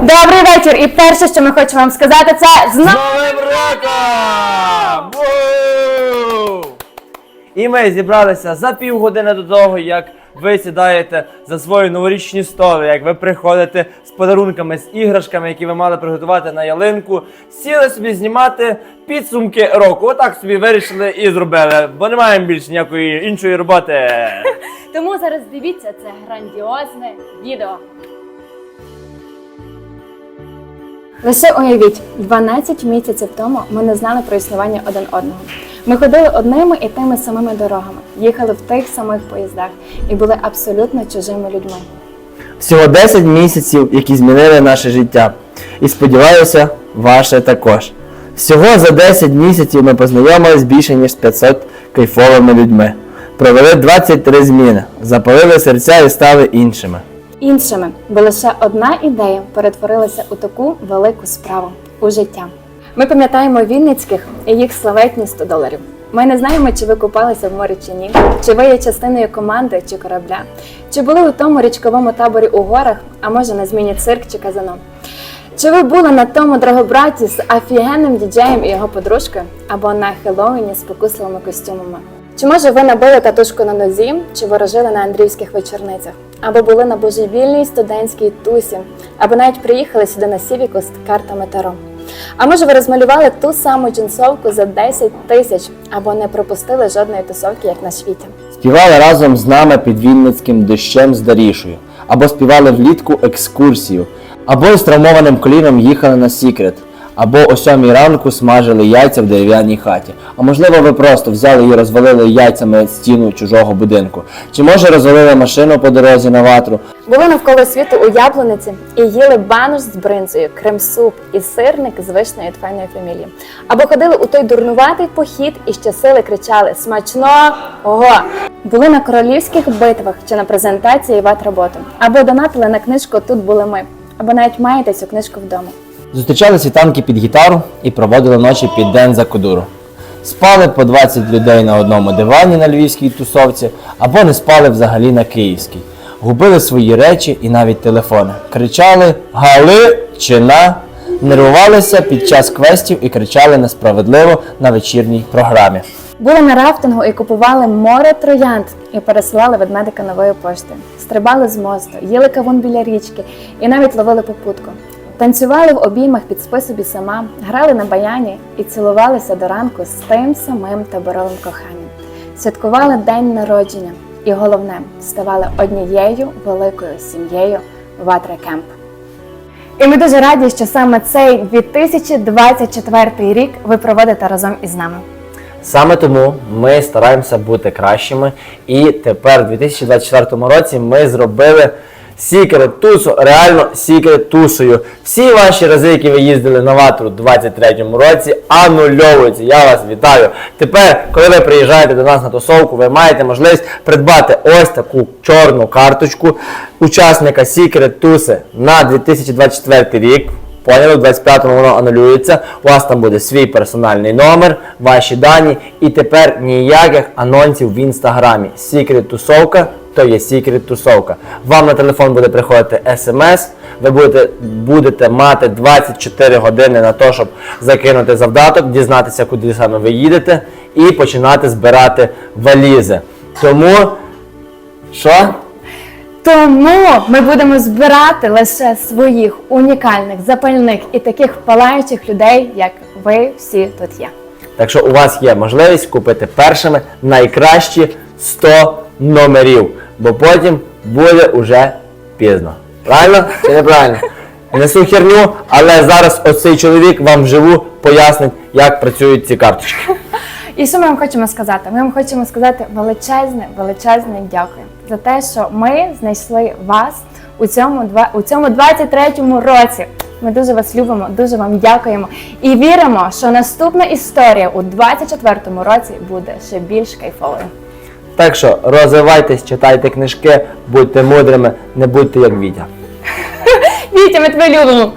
Добрий вечір! І перше, що ми хочемо вам сказати, це З. Новим роком! Ву! І ми зібралися за півгодини до того, як ви сідаєте за свої новорічні столи, як ви приходите з подарунками, з іграшками, які ви мали приготувати на ялинку, сіли собі знімати підсумки року. Отак собі вирішили і зробили, бо не маємо більше ніякої іншої роботи. Тому зараз дивіться це грандіозне відео. Лише уявіть, 12 місяців тому ми не знали про існування один одного. Ми ходили одними і тими самими дорогами, їхали в тих самих поїздах і були абсолютно чужими людьми. Всього 10 місяців, які змінили наше життя. І сподіваюся, ваше також. Всього за 10 місяців ми познайомились більше ніж з 500 кайфовими людьми. Провели 23 зміни, запалили серця і стали іншими. Іншими, бо лише одна ідея перетворилася у таку велику справу у життя. Ми пам'ятаємо Вінницьких і їх славетні 100 доларів. Ми не знаємо, чи ви купалися в морі чи ні, чи ви є частиною команди чи корабля, чи були у тому річковому таборі у горах, а може на зміні цирк чи казино. Чи ви були на тому драгобраті з офігенним діджеєм і його подружкою, або на Хеллоуіні з покусливими костюмами? Чи може ви набили татушку на нозі, чи ворожили на андріївських вечорницях, або були на божевільній студентській тусі, або навіть приїхали сюди на Сівіку з картами Таро? А може ви розмалювали ту саму джинсовку за 10 тисяч, або не пропустили жодної тусовки, як на світі? Співали разом з нами під Вінницьким дощем з Дарішою, або співали влітку екскурсію, або з травмованим коліном їхали на секрет, або о сьомій ранку смажили яйця в дерев'яній хаті. А можливо, ви просто взяли і розвалили яйцями стіну чужого будинку. Чи може розвалили машину по дорозі на ватру, Були навколо світу у яблуниці і їли банош з бринзою, крем-суп і сирник з вишнею від фамілії. Або ходили у той дурнуватий похід і щасили кричали Смачно! Ого! Були на королівських битвах чи на презентації ват-роботи. Або донатили на книжку Тут були ми, або навіть маєте цю книжку вдома. Зустрічали світанки під гітару і проводили ночі під день за кудуру. Спали по 20 людей на одному дивані на львівській тусовці, або не спали взагалі на київській. Губили свої речі і навіть телефони. Кричали Галичина, нервувалися під час квестів і кричали несправедливо на вечірній програмі. Були на рафтингу і купували море троянд і пересилали ведмедика новою поштою. Стрибали з мосту, їли кавун біля річки і навіть ловили попутку. Танцювали в обіймах під спи сама, грали на баяні і цілувалися до ранку з тим самим таборовим коханням. Святкували день народження і головне ставали однією великою сім'єю Ватра Кемп. І ми дуже раді, що саме цей 2024 рік ви проводите разом із нами. Саме тому ми стараємося бути кращими. І тепер, у 2024 році, ми зробили сікрет тусу, реально сікрет тусою. Всі ваші рази, які ви їздили на ватру у 2023 році, анульовуються. Я вас вітаю. Тепер, коли ви приїжджаєте до нас на тусовку, ви маєте можливість придбати ось таку чорну карточку учасника Сікрет Туси на 2024 рік. Поняли, в 25-му воно анулюється. У вас там буде свій персональний номер, ваші дані, і тепер ніяких анонсів в інстаграмі. Секрет тусовка то є секрет тусовка. Вам на телефон буде приходити смс. Ви будете, будете мати 24 години на те, щоб закинути завдаток, дізнатися, куди саме ви їдете, і починати збирати валізи. Тому що? Тому ми будемо збирати лише своїх унікальних, запальних і таких палаючих людей, як ви всі тут є. Так що у вас є можливість купити першими найкращі 100 номерів, бо потім буде уже пізно. Правильно чи неправильно? Несу херню, але зараз оцей чоловік вам вживу пояснить, як працюють ці карточки. І що ми вам хочемо сказати? Ми вам хочемо сказати величезне, величезне дякую за те, що ми знайшли вас у цьому у цьому 23-му році. Ми дуже вас любимо, дуже вам дякуємо і віримо, що наступна історія у 24-му році буде ще більш кайфовою. Так що розвивайтесь, читайте книжки, будьте мудрими, не будьте як Вітя. Вітя, ми тебе любимо!